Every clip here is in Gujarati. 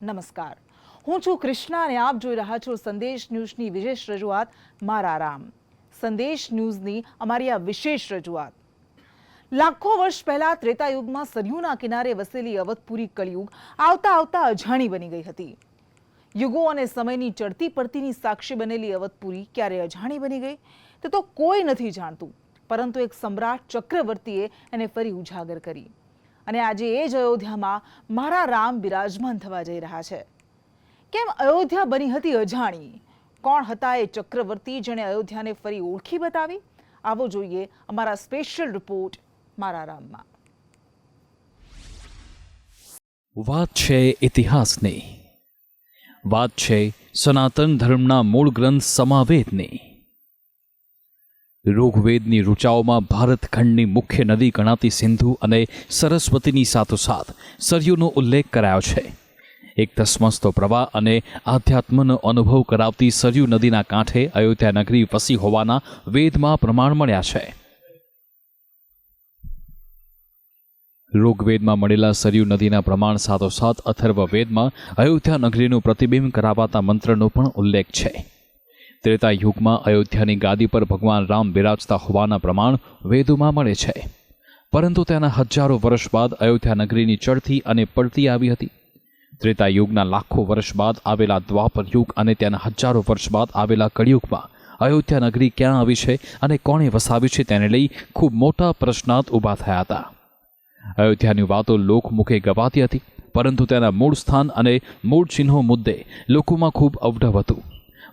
નમસ્કાર. હું છું કૃષ્ણા અને આપ જોઈ રહ્યા છો સંદેશ ન્યૂઝની વિશેષ રજૂઆત મારા રામ. સંદેશ ન્યૂઝની અમારી આ વિશેષ રજૂઆત. લાખો વર્ષ પહેલા ત્રેતાયુગમાં સરયુના કિનારે વસેલી અવધપુરી કળિયુગ આવતા આવતા અજાણી બની ગઈ હતી. યુગો અને સમયની ચડતી પડતીની સાક્ષી બનેલી અવધપુરી ક્યારે અજાણી બની ગઈ તે તો કોઈ નથી જાણતું, પરંતુ એક સમ્રાટ ચક્રવર્તીએ એને ફરી ઉજાગર કરી. અને આજે એ જ અયોધ્યામાં મારા રામ બિરાજમાન થવા જઈ રહ્યા છે. કેમ અયોધ્યા બની હતી અજાણી? કોણ હતા એ ચક્રવર્તી જેણે અયોધ્યાને ફરી ઓળખી બતાવી? આવો જોઈએ અમારા સ્પેશિયલ રિપોર્ટ મારા રામમાં. વાત છે ઇતિહાસની. વાત છે સનાતન ધર્મના મૂળ ગ્રંથ સમાવેદની. ઋગ્વેદની ઋચાઓમાં ભારતખંડની મુખ્ય નદી ગણાતી સિંધુ અને સરસ્વતીની સાથોસાથ સરયુનો ઉલ્લેખ કરાયો છે. એક ધસમસતો પ્રવાહ અને આધ્યાત્મનો અનુભવ કરાવતી સરયુ નદીના કાંઠે અયોધ્યા નગરી વસી હોવાના વેદમાં પ્રમાણ મળ્યા છે. ઋગ્વેદમાં મળેલા સરયુ નદીના પ્રમાણ સાથોસાથ અથર્વ વેદમાં અયોધ્યા નગરીનું પ્રતિબિંબ કરાવાતા મંત્રનો પણ ઉલ્લેખ છે. ત્રેતા યુગમાં અયોધ્યાની ગાદી પર ભગવાન રામ બિરાજતા હોવાના પ્રમાણ વેદોમાં મળે છે. પરંતુ તેના હજારો વર્ષ બાદ અયોધ્યા નગરીની ચડતી અને પડતી આવી હતી. ત્રેતા યુગના લાખો વર્ષ બાદ આવેલા દ્વાપર યુગ અને તેના હજારો વર્ષ બાદ આવેલા કળિયુગમાં અયોધ્યા નગરી ક્યાં આવી છે અને કોણે વસાવી છે તેને લઈ ખૂબ મોટા પ્રશ્નાર્થ ઊભા થયા હતા. અયોધ્યાની વાતો લોકમુખે ગવાતી હતી, પરંતુ તેના મૂળ સ્થાન અને મૂળ ચિહ્નો મુદ્દે લોકોમાં ખૂબ અવઢવ હતું.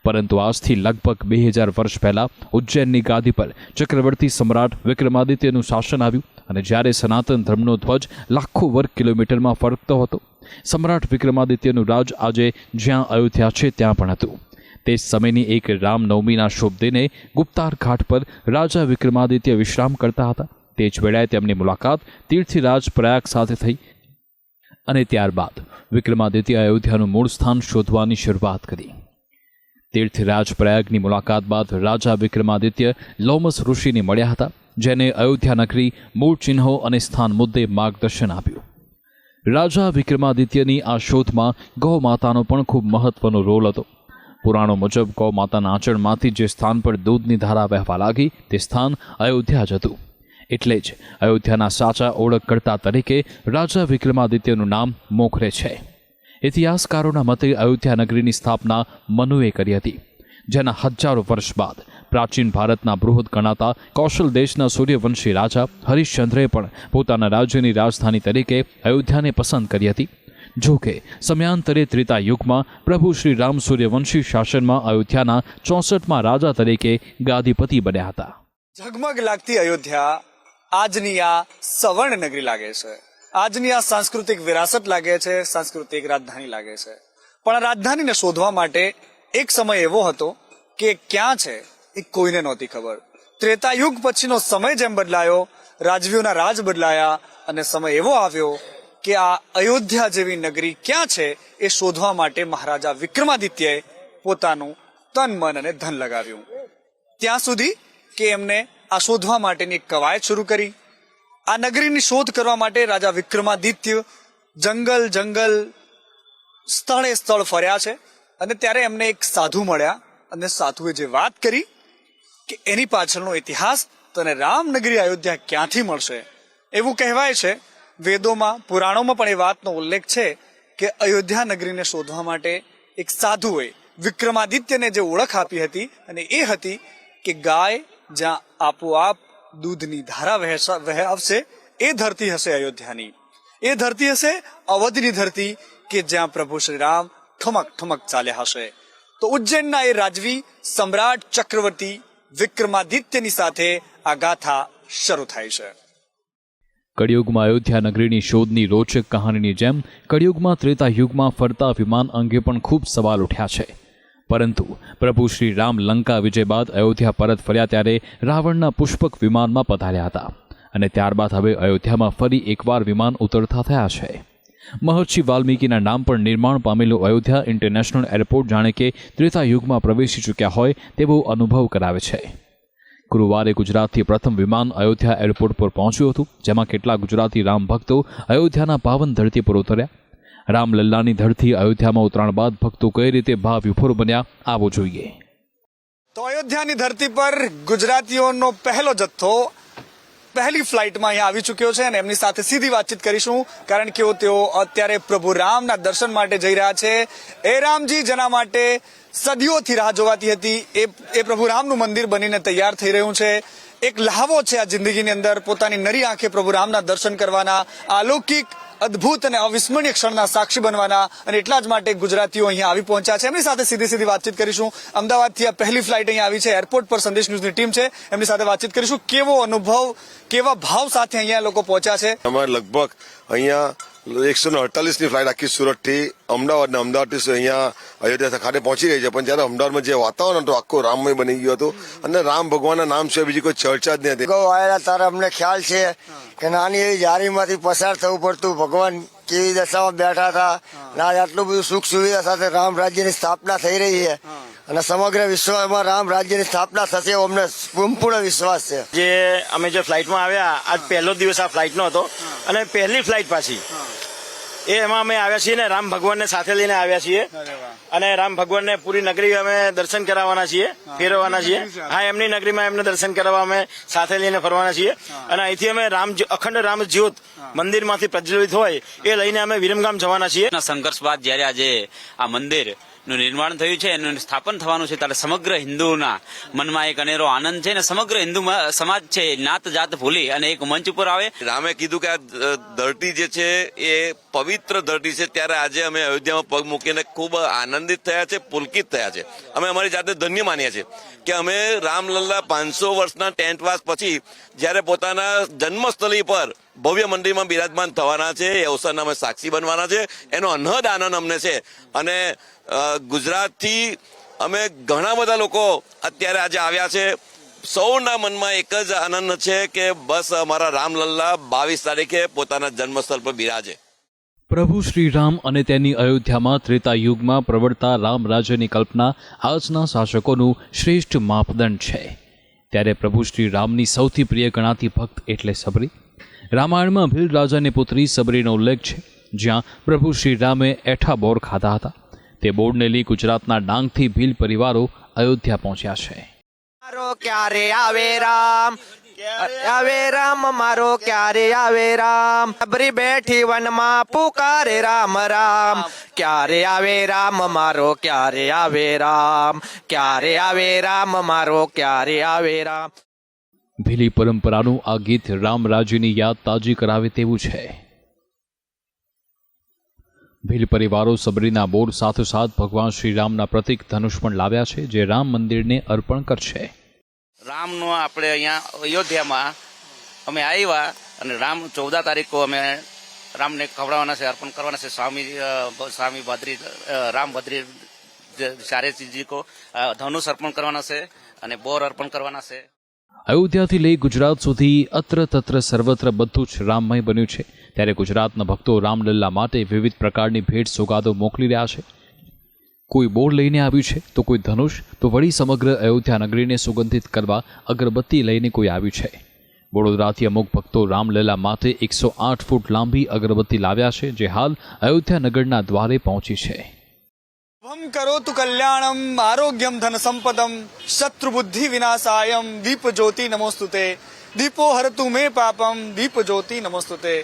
પરંતુ આજથી લગભગ બે હજાર વર્ષ પહેલાં ઉજ્જૈનની ગાદી પર ચક્રવર્તી સમ્રાટ વિક્રમાદિત્યનું શાસન આવ્યું અને જ્યારે સનાતન ધર્મનો ધ્વજ લાખો વર્ગ કિલોમીટરમાં ફરકતો હતો, સમ્રાટ વિક્રમાદિત્યનું રાજ આજે જ્યાં અયોધ્યા છે ત્યાં પણ હતું. તે સમયની એક રામનવમીના શુભ દિને ગુપ્તાર ઘાટ પર રાજા વિક્રમાદિત્ય વિશ્રામ કરતા હતા. તે જ વેળાએ તેમની મુલાકાત તીર્થરાજ પ્રયાગ સાથે થઈ અને ત્યારબાદ વિક્રમાદિત્ય અયોધ્યાનું મૂળ સ્થાન શોધવાની શરૂઆત કરી. તીર્થરાજ પ્રયાગની મુલાકાત બાદ રાજા વિક્રમાદિત્ય લોમસ ઋષિને મળ્યા હતા, જેને અયોધ્યા નગરી મૂળ ચિહ્નો અને સ્થાન મુદ્દે માર્ગદર્શન આપ્યું. રાજા વિક્રમાદિત્યની આ શોધમાં ગૌ માતાનો પણ ખૂબ મહત્વનો રોલ હતો. પુરાણો મુજબ ગૌ માતાના આચરણમાંથી જે સ્થાન પર દૂધની ધારા વહેવા લાગી, તે સ્થાન અયોધ્યા જ હતું. એટલે જ અયોધ્યાના સાચા ઓળખકર્તા તરીકે રાજા વિક્રમાદિત્યનું નામ મોખરે છે. ઇતિહાસકારોના મતે અયોધ્યા નગરીની સ્થાપના મનુએ કરી હતી. જેના હજારો વર્ષ બાદ પ્રાચીન ભારતના બૃહદ ગણાતા કૌશલ દેશના સૂર્યવંશી રાજા હરિશ્ચંદ્રે પણ પોતાના રાજ્યની રાજધાની તરીકે અયોધ્યાને પસંદ કરી હતી. જો કે સમયાંતરે ત્રેતા યુગમાં પ્રભુ શ્રી રામ સૂર્યવંશી શાસનમાં અયોધ્યાના ચોસઠમાં રાજા તરીકે ગાદીપતિ બન્યા હતા. ઝગમગ લાગતી અયોધ્યા આજની આ સવર્ણ નગરી લાગે છે. આજની આ સાંસ્કૃતિક વિરાસત લાગે છે, સાંસ્કૃતિક રાજધાની લાગે છે. પણ આ રાજધાનીને શોધવા માટે એક સમય એવો હતો કે ક્યાં છે એ કોઈને નહોતી ખબર. ત્રેતાયુગ પછીનો સમય જેમ બદલાયો, રાજવીઓના રાજ બદલાયા અને સમય એવો આવ્યો કે આ અયોધ્યા જેવી નગરી ક્યાં છે એ શોધવા માટે મહારાજા વિક્રમાદિત્યએ પોતાનું તન, મન અને ધન લગાવ્યું. ત્યાં સુધી કે એમને આ શોધવા માટેની કવાયત શરૂ કરી. આ નગરીની શોધ કરવા માટે રાજા વિક્રમાદિત્ય જંગલ જંગલ સ્થળે સ્થળ ફર્યા છે અને ત્યારે એમને એક સાધુ મળ્યા અને સાધુએ જે વાત કરી કે એની પાછળનો ઇતિહાસ તને રામનગરી અયોધ્યા ક્યાંથી મળશે? એવું કહેવાય છે. વેદોમાં, પુરાણોમાં પણ એ વાતનો ઉલ્લેખ છે કે અયોધ્યા નગરીને શોધવા માટે એક સાધુએ વિક્રમાદિત્યને જે ઓળખ આપી હતી અને એ હતી કે ગાય જ્યાં આપોઆપ દૂધની ધારા વહે વહેવશે એ ધરતી હશે અયોધ્યાની. એ ધરતી હશે અવધની ધરતી કે જ્યાં પ્રભુ શ્રી રામ ઠમક ઠમક ચાલ્યા હશે. તો ઉજ્જૈનના એ રાજવી સમ્રાટ ચક્રવર્તી વિક્રમાદિત્યની સાથે આ ગાથા શરૂ થાય છે. કળિયુગમાં અયોધ્યા નગરીની શોધની રોચક કહાનીની જેમ કળિયુગમાં ત્રેતા યુગમાં ફરતા વિમાન અંગે પણ ખૂબ સવાલ ઉઠ્યા છે. પરંતુ પ્રભુ શ્રી રામ લંકા વિજય બાદ અયોધ્યા પરત ફર્યા ત્યારે રાવણના પુષ્પક વિમાનમાં પધાર્યા હતા અને ત્યારબાદ હવે અયોધ્યામાં ફરી એકવાર વિમાન ઉતરતા થયા છે. મહર્ષિ વાલ્મીકીના નામ પર નિર્માણ પામેલું અયોધ્યા ઇન્ટરનેશનલ એરપોર્ટ જાણે કે ત્રેતા યુગમાં પ્રવેશી ચૂક્યા હોય તેવો અનુભવ કરાવે છે. ગુરુવારે ગુજરાતથી પ્રથમ વિમાન અયોધ્યા એરપોર્ટ પર પહોંચ્યું હતું, જેમાં કેટલાક ગુજરાતી રામ ભક્તો અયોધ્યાના પાવન ધરતી પર ઉતર્યા રામલલ્લાની ધરતી અયોધ્યામાં ઉતરાણ બાદ ભક્તો કઈ રીતે ભાવ વિફોર બન્યા, આવો જોઈએ. તો અયોધ્યાની ધરતી પર ગુજરાતીઓનો પહેલો જથ્થો પહેલી ફ્લાઇટમાં અહીંયા આવી ચૂક્યો છે અને એમની સાથે સીધી વાતચીત કરીશું, કારણ કે તેઓ અત્યારે પ્રભુ રામના દર્શન માટે જઈ રહ્યા છે. એ રામજી જેના માટે સદીઓથી રાહ જોવાતી હતી, એ એ પ્રભુ રામનું મંદિર બનીને તૈયાર થઈ રહ્યું છે. એક લહાવો છે આ જિંદગીની અંદર પોતાની નરી આંખે પ્રભુ રામના દર્શન કરવાના. અલૌકિક અદ્ભુત અને અવિસ્મરણીય ક્ષણના સાક્ષી બનવાના અને એટલા જ માટે ગુજરાતીઓ અહીંયા આવી પહોંચ્યા છે. એમની સાથે સીધી સીધી વાતચીત કરીશું. અમદાવાદથી આ પહેલી ફ્લાઇટ અહીંયા આવી છે. એરપોર્ટ પર સંદેશ ન્યૂઝની ટીમ છે. એમની સાથે વાતચીત કરીશું. કેવો અનુભવ, કેવા ભાવ સાથે અહીંયા લોકો પહોંચ્યા છે? અમારે લગભગ અહીંયા એકસો ને અડતાલીસની ફ્લાઇટ આખી સુરતથી અમદાવાદ ને અમદાવાદથી અહીંયા અયોધ્યા ખાતે પહોંચી ગઈ છે. પણ જયારે અમદાવાદમાં જે વાતાવરણ હતું આખું રામમય બની ગયું હતું અને રામ ભગવાનના નામ છે બીજી કોઈ ચર્ચા જ નહીં હતી. આવેલા તારે અમને ખ્યાલ છે કે નાની એવી જારીમાંથી પસાર થવું પડતું. ભગવાન કેવી દશામાં બેઠા હતા ના આજે આટલું બધું સુખ સુવિધા સાથે રામ રાજ્યની સ્થાપના થઈ રહી છે. અને સમગ્ર વિશ્વમાં રામ રાજ્યની સ્થાપના થશે એવો અમને સંપૂર્ણ વિશ્વાસ છે. જે અમે જે ફ્લાઇટમાં આવ્યા આજ પહેલો દિવસ આ ફ્લાઇટનો હતો. અને પહેલી ફ્લાઇટ પાછી. એ એમાં અમે આવ્યા છીએ ને રામ ભગવાનને સાથે લઈને આવ્યા છીએ. અને રામ ભગવાનને પૂરી નગરી અમે દર્શન કરાવવાના છીએ ફેરવવાના છીએ. હા. એમની નગરીમાં એમને દર્શન કરાવવા અમે સાથે લઈને ફરવાના છીએ. અને અહીંથી અમે રામ અખંડ રામ જ્યોત મંદિરમાંથી પ્રજ્વલિત હોય એ લઈને અમે વિરમગામ જવાના છીએ. ના સંઘર્ષ બાદ જ્યારે આજે આ મંદિર નું નિર્માણ થયું છે, એનું સ્થાપન થવાનું છે. ત્યારે સમગ્ર હિન્દુના મનમાં એક અનેરો આનંદ છે અને સમગ્ર હિન્દુ સમાજ છે નાત જાત ભૂલી અને એક મંચ ઉપર આવે. રામે કીધું કે આ ધરતી જે છે એ પવિત્ર ધરતી છે. ત્યારે આજે અમે અયોધ્યામાં પગ મૂકીને ખૂબ આનંદિત થયા છે, પુલકિત થયા છે. અમે અમારી જાતે ધન્ય માનીએ છીએ કે અમે રામલલ્લા પાંચસો વર્ષના ટેન્ટવાસ પછી જ્યારે પોતાના જન્મસ્થળી પર ભવ્ય મંદિરમાં બિરાજમાન થવાના છે, એ અવસરના અમે સાક્ષી બનવાના છે. એનો અનહદ આનંદ અમને છે. અને ગુજરાતથી અમે ઘણા બધા લોકો અત્યારે આજે આવ્યા છે. સૌના મનમાં એક જ આનંદ છે કે બસ અમારા રામલલ્લા બાવીસ તારીખે પોતાના જન્મસ્થળ પર બિરાજે. પ્રભુ શ્રી રામ અને તેની અયોધ્યામાં ત્રેતા યુગમાં પ્રવર્તા રામ રાજ્યની કલ્પના આજના શાસકોનું શ્રેષ્ઠ માપદંડ છે. ત્યારે પ્રભુ શ્રી રામની સૌથી પ્રિય ગણાતી ભક્ત એટલે સબરી. રામાયણમાં ભીલ રાજાની પુત્રી સબરીનો ઉલ્લેખ છે, જ્યાં પ્રભુ શ્રી રામે એઠા બોર ખાધા હતા. તે બોર્ડને લઈ ગુજરાતના ડાંગથી ભીલ પરિવારો અયોધ્યા પહોંચ્યા છે. ક્યારે આવે રામ? આવે રામ? મારો ક્યારે આવે રામ? અબરી બેઠી વનમાં પુકારે રામ રામ. ક્યારે આવે રામ? મારો ક્યારે આવે રામ? ક્યારે આવે રામ? મારો ક્યારે આવે રામ? ભીલી પરંપરાનું આ ગીત રામ રાજ્યની યાદ તાજી કરાવે તેવું છે. ભીલ પરિવારો સબરીના બોર સાથોસાથ ભગવાન શ્રી રામના પ્રતિક ધનુષ પણ લાવ્યા છે, જે રામ મંદિરને અર્પણ કરશે. રામનો આપણે અહીંયા અયોધ્યામાં અમે આવ્યા અને રામ ચૌદા તારીખો અમે રામને ખવડાવવાના છે, અર્પણ કરવાના છે. સ્વામી સ્વામી ભદ્રી રામ ભદ્રી ચારેજી કો ધનુષ અર્પણ કરવાના છે અને બોર અર્પણ કરવાના છે. અયોધ્યાથી લઈ ગુજરાત સુધી અત્ર તત્ર સર્વત્ર બધું જ રામમય બન્યું છે. ત્યારે ગુજરાતના ભક્તો રામલલ્લા માટે વિવિધ પ્રકારની ભેટ સોગાદો મોકલી રહ્યા છે. કોઈ બોર લઈને આવ્યું છે તો કોઈ ધનુષ, તો વળી સમગ્ર અયોધ્યા નગરીને સુગંધિત કરવા અગરબત્તી લઈને કોઈ આવ્યું છે. વડોદરાથી અમુક ભક્તો રામલલ્લા માટે એકસો આઠ ફૂટ લાંબી અગરબત્તી લાવ્યા છે, જે હાલ અયોધ્યા નગરના દ્વારે પહોંચી છે. ભમ કરોતુ કલ્યાણમ આરોગ્યમ ધન સંપદમ શત્રુ બુદ્ધિ વિનાશાયમ દીપ જ્યોતિ નમોસ્તુતે દીપો હરતુ મે પાપમ દીપ જ્યોતિ નમોસ્તુતે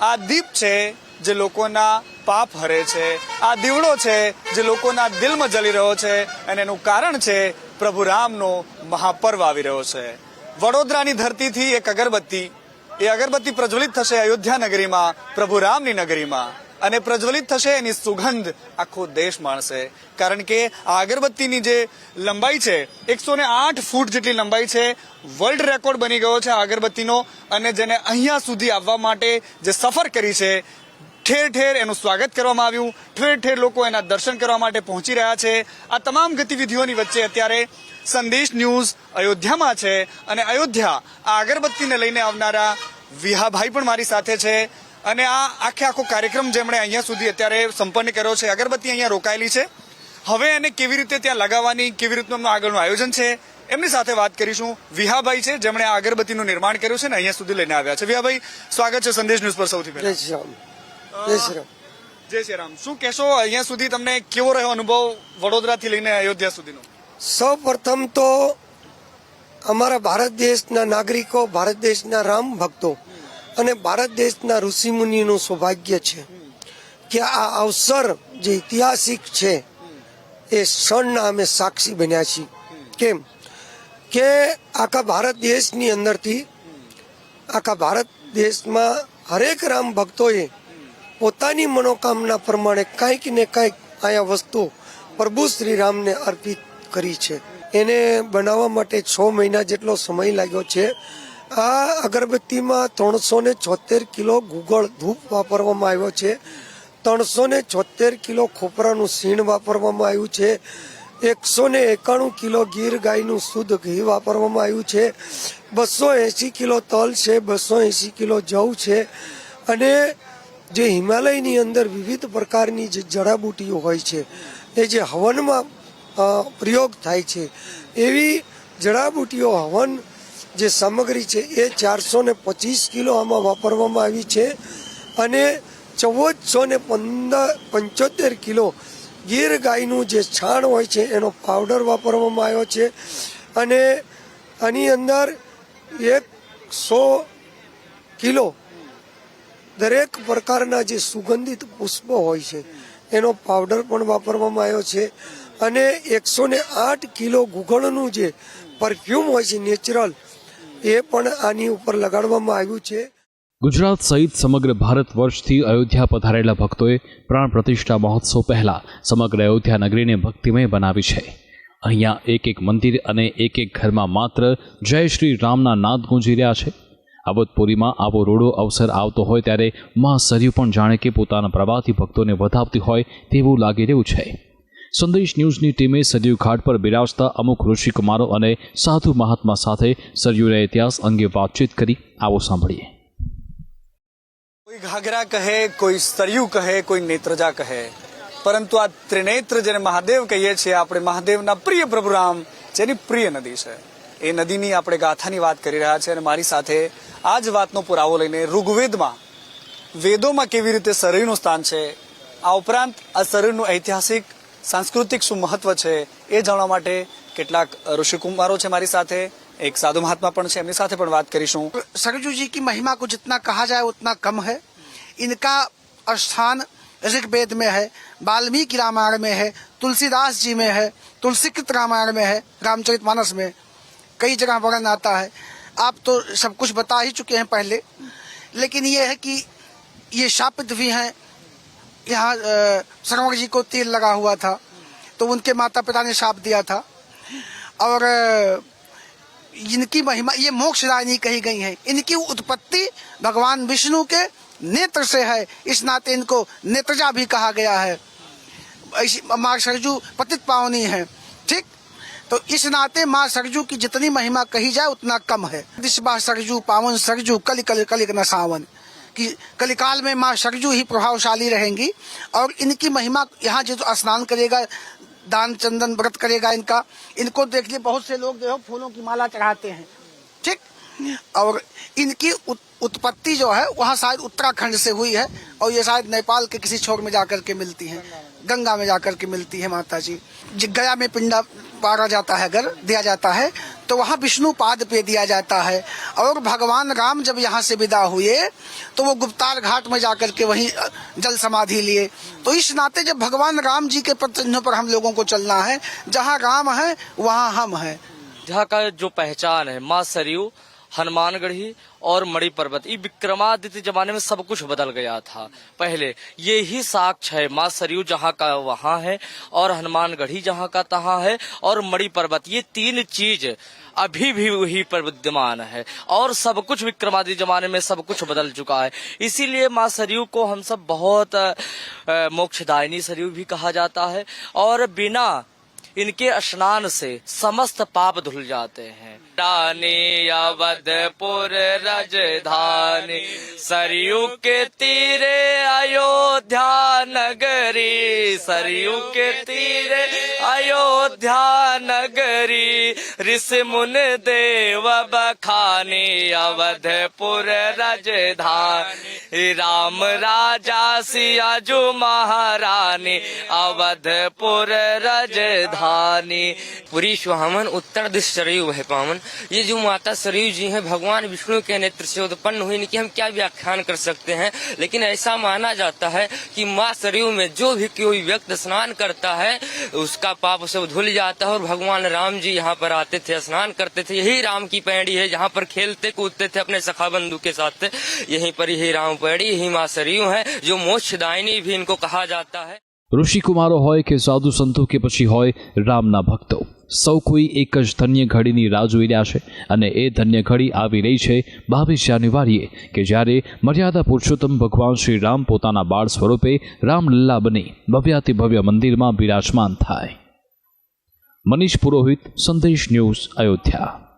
આ દીપ છે જે લોકોના પાપ હરે છે આ દીવડો છે જે લોકોના દિલમાં જલી રહ્યો છે અને એનું કારણ છે પ્રભુ રામનો મહાપર્વ આવી રહ્યો છે। વડોદરાની ધરતીથી એક અગરબત્તી, એ અગરબત્તી પ્રજ્વલિત થશે અયોધ્યા નગરીમાં, પ્રભુ રામની નગરીમાં। અને પ્રજ્વલિત થશે એની સુગંધ આખો દેશ માણશે. કારણ કે આ અગરબત્તીની જે લંબાઈ છે એકસો આઠ ફૂટ જેટલી લંબાઈ છે વર્લ્ડ રેકોર્ડ બની ગયો છે આ અગરબત્તીનો અને જેને અહીંયા સુધી આવવા માટે જે સફર કરી છે, ઠેર ઠેર એનું સ્વાગત કરવામાં આવ્યું. ઠેર ઠેર લોકો એના દર્શન કરવા માટે પહોંચી રહ્યા છે. આ તમામ ગતિવિધિઓની વચ્ચે અત્યારે સંદેશ ન્યૂઝ અયોધ્યામાં છે અને અયોધ્યા આ અગરબત્તીને લઈને આવનારા વિહાભાઈ પણ મારી સાથે છે. અને આ આખે આખો કાર્યક્રમ જેમણે અહીંયા સુધી અત્યારે સંપન્ન કર્યો છે. અગરબત્તી અહીંયા રોકાયેલી છે. હવે એને કેવી રીતે ત્યાં લગાવવાની કેવી રીતનું એમનું આગળનું આયોજન છે એમની સાથે વાત કરીશું. વિહાભાઈ છે જેમણે આ અગરબત્તીનું નિર્માણ કર્યું છે ને અહીંયા સુધી લઈને આવ્યા છે. વિહાભાઈ સ્વાગત છે સંદેશ ન્યૂઝ પર સૌથી પહેલા. જય શ્રી રામ. જય શ્રી રામ. જય શ્રી રામ. શું કહેશો અહીંયા સુધી તમને કેવો રહ્યો અનુભવ વડોદરાથી લઈને અયોધ્યા સુધીનો? સૌ પ્રથમ તો અમારા ભારત દેશના નાગરિકો ભારત દેશના રામ ભક્તો અને ભારત દેશના ઋષિમુનિનું સૌભાગ્ય છે કે આ અવસર જે ઐતિહાસિક છે, એ ક્ષણના અમે સાક્ષી બન્યા છીએ. કેમ? કે આખા ભારત દેશની અંદરથી, આખા ભારત દેશમાં હરેક રામ ભક્તોએ પોતાની મનોકામના પ્રમાણે કંઈક ને કંઈક અહીંયા વસ્તુ પ્રભુ શ્રી રામને અર્પિત કરી છે. એને બનાવવા માટે છ મહિના જેટલો સમય લાગ્યો છે. આ અગરબત્તીમાં ત્રણસો ને છોતેર કિલો ગુગળ ધૂપ વાપરવામાં આવ્યો છે. ત્રણસો ને છોતેર કિલો ખોપરાનું સીણ વાપરવામાં આવ્યું છે. એકસો ને એકાણું કિલો ગીર ગાયનું શુદ્ધ ઘી વાપરવામાં આવ્યું છે. બસો એંસી કિલો તલ છે, બસો એંસી કિલો જવ છે અને જે હિમાલયની અંદર વિવિધ પ્રકારની જે જડાબુટીઓ હોય છે, એ જે હવનમાં પ્રયોગ થાય છે. એવી જડાબુટીઓ હવન જે સામગ્રી છે એ ચારસો ને પચીસ કિલો આમાં વાપરવામાં આવી છે અને ચૌદસો ને પંદર, પંચોતેર કિલો ગીર ગાયનું જે છાણ હોય છે એનો પાવડર વાપરવામાં આવ્યો છે અને આની અંદર એકસો કિલો દરેક પ્રકારના જે સુગંધિત પુષ્પો હોય છે એનો પાવડર પણ વાપરવામાં આવ્યો છે અને એકસો આઠ કિલો ગુગળનું જે પરફ્યુમ હોય છે નેચરલ એ પણ આની ઉપર લગાડવામાં આવ્યું છે. ગુજરાત સહિત સમગ્ર ભારત વર્ષથી અયોધ્યા પધારેલા ભક્તોએ પ્રાણ પ્રતિષ્ઠા મહોત્સવ પહેલા સમગ્ર અયોધ્યા નગરીને ભક્તિમય બનાવી છે. અહીંયા એક એક મંદિર અને એક એક ઘરમાં માત્ર જય શ્રી રામના નાદ ગુંજી રહ્યા છે. અવધપુરીમાં આવો રોડો અવસર આવતો હોય ત્યારે મા સરયુ પણ જાણે કે પોતાના પ્રવાસી ભક્તોને વધાવતી હોય તેવું લાગી રહ્યું છે. સંદેશ ન્યૂઝની ટીમે સરયુ ઘાટ પર બિરાજતા અમુક ઋષિકુમારો અને સાધુ મહાત્મા સાથે સરયુના ઇતિહાસ અંગે વાતચીત કરી આવો સાંભળીએ. કોઈ ઘાઘરા કહે, કોઈ સરયુ કહે, કોઈ નેત્રજા કહે. પરંતુ આ ત્રિનેત્ર જેને મહાદેવ કહીએ છીએ, આપણે મહાદેવના પ્રિય પ્રભુ રામ, જેની પ્રિય નદી છે. એ નદીની આપણે ગાથાની વાત કરી રહ્યા છે અને મારી સાથે આ જ વાતનો પુરાવો લઈને ઋગ્વેદમાં, વેદોમાં કેવી રીતે સરયુનું સ્થાન છે, આ ઉપરાંત આ સરયુનું ઐતિહાસિક સાંસ્કૃતિક શું મહત્વ છે એ જાણવા માટે કેટલાક ઋષિકુમારો છે મારી સાથે એક સાધુ મહાત્મા પણ છે એમની સાથે પણ વાત કરીશું सरजू जी की महिमा को जितना कहा जाए उतना कम है इनका स्थान ऋग्वेद में है वाल्मीकि रामायण में है तुलसीदास जी में है तुलसीकृत रामायण में है रामचरित मानस में कई जगह वर्णन आता है आप तो सब कुछ बता ही चुके हैं पहले लेकिन ये है कि ये शापित भी हैं यहाँ सरवर जी को तीर लगा हुआ था। तो उनके माता पिता ने शाप दिया था। और इनकी महिमा, ये मोक्षदायिनी कही गई है। इनकी उत्पत्ति भगवान विष्णु के नेत्र से है। इस नाते इनको नेत्रजा भी कहा गया है। माँ सरजू पतित पावनी है। ठीक? तो इस नाते माँ सरजू की जितनी महिमा कही जाए, उतना कम है। सरजू, पावन सरजू कल कल कलिक न सावन। कि कलिकाल में माँ सरजू ही प्रभावशाली रहेंगी और इनकी महिमा यहाँ जो स्नान करेगा, दान चंदन व्रत करेगा इनका। इनको देखिए बहुत से लोग जो है फूलों की माला चढ़ाते हैं। ठीक? और इनकी उत- उत्पत्ति जो है, वहाँ शायद उत्तराखंड से हुई है और ये शायद नेपाल के किसी छोर में जाकर के मिलती हैं। गंगा में जाकर के मिलती है माता जी, गया में पिंडा पारा जाता है अगर दिया जाता है। तो वहाँ विष्णु पाद पे दिया जाता है। और भगवान राम जब यहाँ से विदा हुए तो वो गुप्तार घाट में जाकर के वहीं जल समाधि लिए। तो इस नाते जब भगवान राम जी के प्रति पर हम लोगों को चलना है, जहाँ राम है, वहाँ हम है। यहाँ का जो पहचान है, माँ सरयू, हनुमानगढ़ी और मणि पर्वत, ये विक्रमादित्य जमाने में सब कुछ बदल गया था। पहले ये ही साक्ष है, माँ सरयू जहाँ का वहाँ है और हनुमानगढ़ी जहाँ का तहाँ है और मणि पर्वत, ये तीन चीज़ अभी भी वही पर विद्यमान है। और सब कुछ विक्रमादि जमाने में सब कुछ बदल चुका है। इसीलिए माँ सरयू को हम सब बहुत मोक्षदायिनी सरयू भी कहा जाता है। और बिना इनके स्नान से समस्त पाप धुल जाते हैं। रानी अवधपुर रजधानी, सरयू के तीरे अयोध्या नगरी। सरयू के तीरे अयोध्या नगरी, ऋषि मुन देव बखानी अवधपुर राजधानी। राम राजा सियाजू महारानी अवधपुर राजधानी। पूरी सुहावन उत्तर दिश सरयू है पावन। ये जो माता सरयू जी हैं, भगवान विष्णु के नेत्र से उत्पन्न हुई, इनकी हम क्या व्याख्यान कर सकते हैं? लेकिन ऐसा माना जाता है कि माँ सरयू में जो भी कोई व्यक्ति स्नान करता है, उसका पाप सब धुल जाता है और भगवान राम जी यहाँ पर आते थे, स्नान करते थे। यही राम की पैड़ी है, जहाँ पर खेलते कूदते थे अपने सखा बंधु के साथ। यहीं पर यही राम पैड़ी, यही माँ सरयू है, जो मोक्षदायिनी भी इनको कहा जाता है। ઋષિકુમારો હોય કે સાધુ સંતો કે પછી હોય રામના ભક્તો. સૌ કોઈ એક જ ધન્ય ઘડીની રાહ જોઈ રહ્યા છે અને એ ધન્ય ઘડી આવી રહી છે બાવીસ જાન્યુઆરીએ કે જ્યારે મર્યાદા પુરુષોત્તમ ભગવાન શ્રી રામ પોતાના બાળ સ્વરૂપે રામલીલા બની ભવ્યાતિ ભવ્ય મંદિરમાં બિરાજમાન થાય. મનીષ પુરોહિત, સંદેશ ન્યૂઝ, અયોધ્યા.